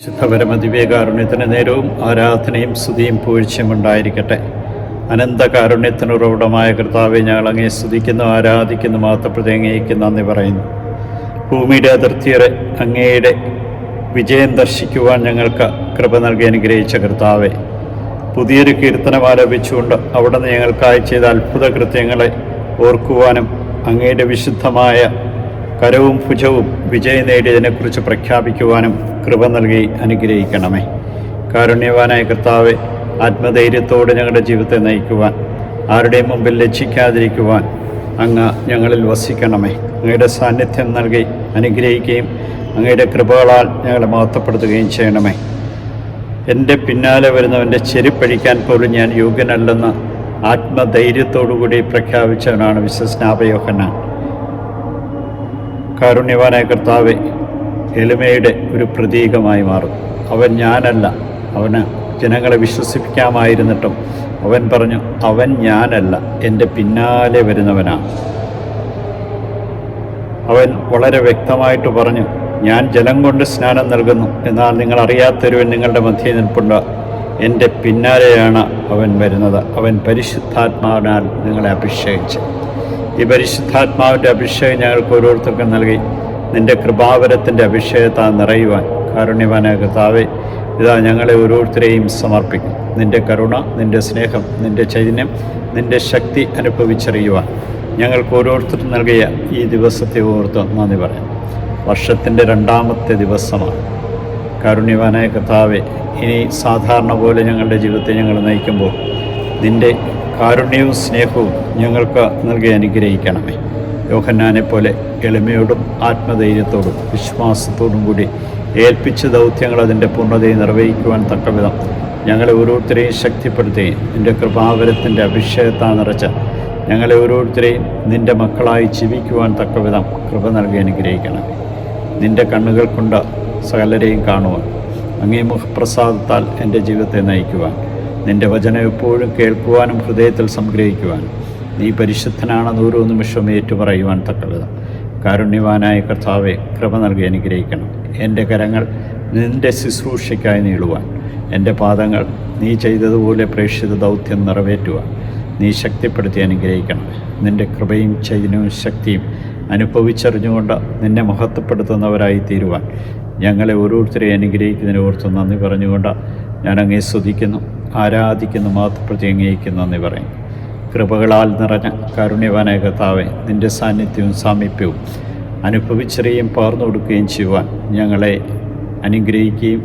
ശുദ്ധപരമ ദിവ്യകാരുണ്യത്തിന് നേരവും ആരാധനയും സ്തുതിയും പൂഴ്ചയും ഉണ്ടായിരിക്കട്ടെ. അനന്ത കാരുണ്യത്തിന് ഉറവിടമായ കർത്താവെ ഞങ്ങൾ അങ്ങേ സ്തുതിക്കുന്നു ആരാധിക്കുന്നു മാത്രപ്രതി അങ്ങേക്ക് നന്ദി പറയുന്നു. ഭൂമിയുടെ അതിർത്തിയറെ അങ്ങയുടെ വിജയം ദർശിക്കുവാൻ ഞങ്ങൾക്ക് കൃപ നൽകി അനുഗ്രഹിച്ച കർത്താവെ പുതിയൊരു കീർത്തനം ആലപിച്ചുകൊണ്ട് അവിടെ നിന്ന് ഞങ്ങൾക്കായി ചെയ്ത അത്ഭുത കൃത്യങ്ങളെ ഓർക്കുവാനും അങ്ങയുടെ വിശുദ്ധമായ കരവും ഭുജവും വിജയം നേടിയതിനെക്കുറിച്ച് പ്രഖ്യാപിക്കുവാനും കൃപ നൽകി അനുഗ്രഹിക്കണമേ. കാരുണ്യവാനായ കർത്താവെ ആത്മധൈര്യത്തോടെ ഞങ്ങളുടെ ജീവിതത്തെ നയിക്കുവാൻ ആരുടെയും മുമ്പിൽ ലജ്ജിക്കാതിരിക്കുവാൻ അങ്ങ് ഞങ്ങളിൽ വസിക്കണമേ. അങ്ങയുടെ സാന്നിധ്യം നൽകി അനുഗ്രഹിക്കുകയും അങ്ങയുടെ കൃപകളാൽ ഞങ്ങളെ മഹത്വപ്പെടുത്തുകയും ചെയ്യണമേ. എന്റെ പിന്നാലെ വരുന്നവന്റെ ചെരുപ്പഴിക്കാൻ പോലും ഞാൻ യോഗ്യനല്ലെന്ന് ആത്മധൈര്യത്തോടുകൂടി പ്രഖ്യാപിച്ചവനാണ് വിശ്വസ്നാപയോഹന്നാൻ. കാരുണ്യവാനായ കർത്താവെ എളിമയുടെ ഒരു പ്രതീകമായി മാറും. അവൻ ഞാനല്ല. അവന് ജനങ്ങളെ വിശ്വസിപ്പിക്കാമായിരുന്നിട്ടും അവൻ പറഞ്ഞു അവൻ ഞാനല്ല. എന്റെ പിന്നാലെ വരുന്നവനാണ് അവൻ വളരെ വ്യക്തമായിട്ട് പറഞ്ഞു ഞാൻ ജലം കൊണ്ട് സ്നാനം നൽകുന്നു എന്നാൽ നിങ്ങൾ അറിയാത്തൊരുവൻ നിങ്ങളുടെ മധ്യേ നിൽപ്പുണ്ട്. എന്റെ പിന്നാലെയാണ് അവൻ വരുന്നത്. അവൻ പരിശുദ്ധാത്മാവിനാൽ നിങ്ങളെ അഭിഷേകിച്ച്. ഈ പരിശുദ്ധാത്മാവിന്റെ അഭിഷേകം ഞങ്ങൾക്ക് ഓരോരുത്തർക്കും നൽകി. നിന്റെ കൃപാവരത്തിന്റെ അഭിഷേകത്താൽ നിറയുവാൻ. കാരുണ്യവാനായ കർത്താവെ ഇതാ ഞങ്ങളെ ഓരോരുത്തരെയും സമർപ്പിക്കും. നിന്റെ കരുണ നിന്റെ സ്നേഹം നിന്റെ ചൈതന്യം നിന്റെ ശക്തി അനുഭവിച്ചറിയുവാൻ. ഞങ്ങൾക്ക് ഓരോരുത്തരും നൽകിയ ഈ ദിവസത്തെ ഓർത്ത് നന്ദി പറയാം. വർഷത്തിന്റെ രണ്ടാമത്തെ ദിവസമാണ്. കാരുണ്യവാനായ കർത്താവെ ഇനി സാധാരണ പോലെ ഞങ്ങളുടെ ജീവിതത്തെ ഞങ്ങൾ നയിക്കുമ്പോൾ നിന്റെ കാരുണ്യവും സ്നേഹവും ഞങ്ങൾക്ക് നൽകി അനുഗ്രഹിക്കണമേ. യോഹന്നാനെ പോലെ എളിമയോടും ആത്മധൈര്യത്തോടും വിശ്വാസത്തോടും കൂടി ഏൽപ്പിച്ച ദൗത്യങ്ങൾ അതിന്റെ പൂർണതയെ നിർവഹിക്കുവാൻ തക്കവിധം ഞങ്ങളെ ഓരോരുത്തരെയും ശക്തിപ്പെടുത്തുകയും നിന്റെ കൃപാവരത്തിന്റെ അഭിഷേകത്താൽ നിറച്ച ഞങ്ങളെ ഓരോരുത്തരെയും നിന്റെ മക്കളായി ജീവിക്കുവാൻ തക്കവിധം കൃപ നൽകി അനുഗ്രഹിക്കണം നിന്റെ കണ്ണുകൾ കൊണ്ട് സകലരെയും കാണുവാൻ. അങ്ങേ മുഖപ്രസാദത്താൽ എന്റെ ജീവിതത്തെ നയിക്കുവാൻ. നിന്റെ വചനം എപ്പോഴും കേൾക്കുവാനും ഹൃദയത്തിൽ സംഗ്രഹിക്കുവാനും നീ പരിശുദ്ധനാണെന്ന് ഓരോ നിമിഷവും ഏറ്റുപറയുവാൻ തക്കുള്ളത് കാരുണ്യവാനായ കർത്താവെ കൃപ നൽകി അനുഗ്രഹിക്കണം. എന്റെ കരങ്ങൾ നിന്റെ ശുശ്രൂഷയ്ക്കായി നീളുവാൻ. എന്റെ പാദങ്ങൾ നീ ചെയ്തതുപോലെ പ്രേക്ഷിത ദൗത്യം നിറവേറ്റുവാൻ. നീ ശക്തിപ്പെടുത്തി അനുഗ്രഹിക്കണം. നിന്റെ കൃപയും ചൈതന്യവും ശക്തിയും അനുഭവിച്ചറിഞ്ഞുകൊണ്ട് നിന്നെ മഹത്വപ്പെടുത്തുന്നവരായി തീരുവാൻ. ഞങ്ങളെ ഓരോരുത്തരെ അനുഗ്രഹിക്കുന്നതിന് ഓർത്ത് നന്ദി പറഞ്ഞുകൊണ്ട് ഞാൻ അങ്ങേ സ്തുതിക്കുന്നു ആരാധിക്കുന്നു മാത്രപ്രതി അംഗീകരിക്കുന്നു നന്ദി പറയും കൃപകളാൽ നിറഞ്ഞ കാരുണ്യവാനായ കർത്താവെ നിന്റെ സാന്നിധ്യവും സാമീപ്യവും അനുഭവിച്ചറിയുകയും പകർന്നു കൊടുക്കുകയും ചെയ്യുവാൻ ഞങ്ങളെ അനുഗ്രഹിക്കുകയും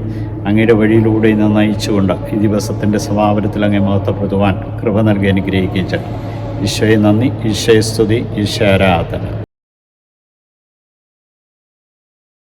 അങ്ങയുടെ വഴിയിലൂടെ ഇന്ന് നയിച്ചുകൊണ്ട് ഈ ദിവസത്തിന്റെ സമാപനത്തിൽ അങ്ങേ മഹത്വപ്പെടുത്തുവാൻ കൃപ നൽകി അനുഗ്രഹിക്കുകയും ചെയ്യണം ഈശോയെ നന്ദി ഈശോയെ സ്തുതി ഈശോ ആരാധന.